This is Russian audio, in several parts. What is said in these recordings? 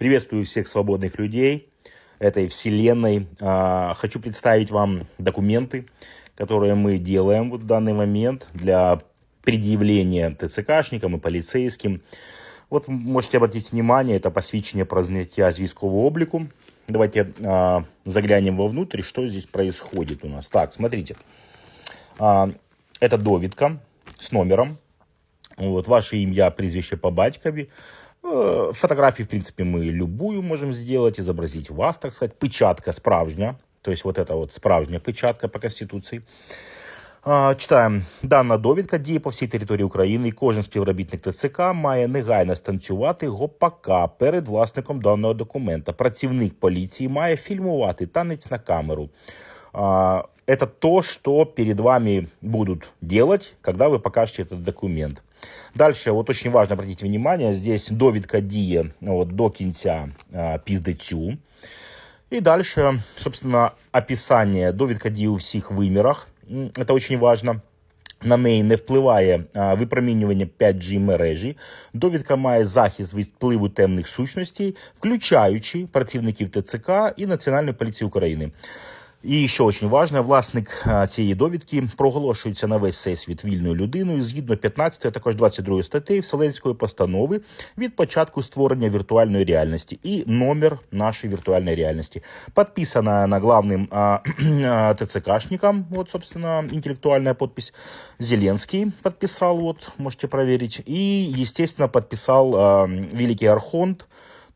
Приветствую всех свободных людей этой вселенной. А, хочу представить вам документы, которые мы делаем вот в данный момент для предъявления ТЦКшникам и полицейским. Вот можете обратить внимание, это посвящение про зняття з військового облику. Давайте а, заглянем вовнутрь, что здесь происходит у нас. Так, смотрите. А, это довідка с номером. Вот, ваше ім'я, прізвище по батькові. Э, фотографии, в принципе, мы любую можем сделать, изобразить вас, так сказать. Печатка справжня, то есть вот это вот справжня печатка по Конституции. Читаємо. Дана довідка діє по всій території України, і кожен співробітник ТЦК має негайно станцювати гопака перед власником даного документа. Працівник поліції має фільмувати танець на камеру. Это то, что перед вами будут делать, когда вы покажете этот документ. Дальше, вот очень важно обратить внимание, здесь довідка діє вот, до кінця а, піздецю. И дальше, собственно, описание довідка дії у всіх вимірах. Це очень важливо. На неї не впливає випромінювання 5G мережі. Довідка має захист від впливу темних сущностей, включаючи працівників ТЦК і Національної поліції України. І що дуже важливо, власник цієї довідки проголошується на весь всесвіт вільною людиною згідно 15, а також 22 статей Вселенської постанови від початку створення віртуальної реальності і номер нашої віртуальної реальності. Підписана на главним ТЦКшником, вот, собственно, интеллектуальная подпись. Зеленский подписал, вот, можете проверить. И, естественно, подписал э, Великий Архонт,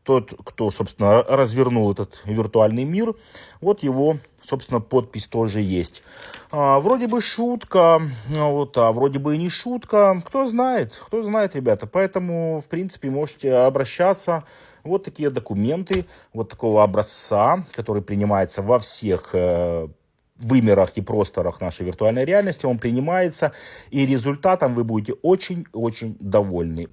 тот, кто, собственно, развернул этот виртуальный мир, вот его, собственно, подпись тоже есть. А, вроде бы шутка, вот, а вроде бы и не шутка. Кто знает, кто знает, ребята. Поэтому, в принципе, можете обращаться. Вот такие документы, вот такого образца, который принимается во всех э, вымерах и просторах нашей виртуальной реальности. Он принимается, и результатом вы будете очень-очень довольны.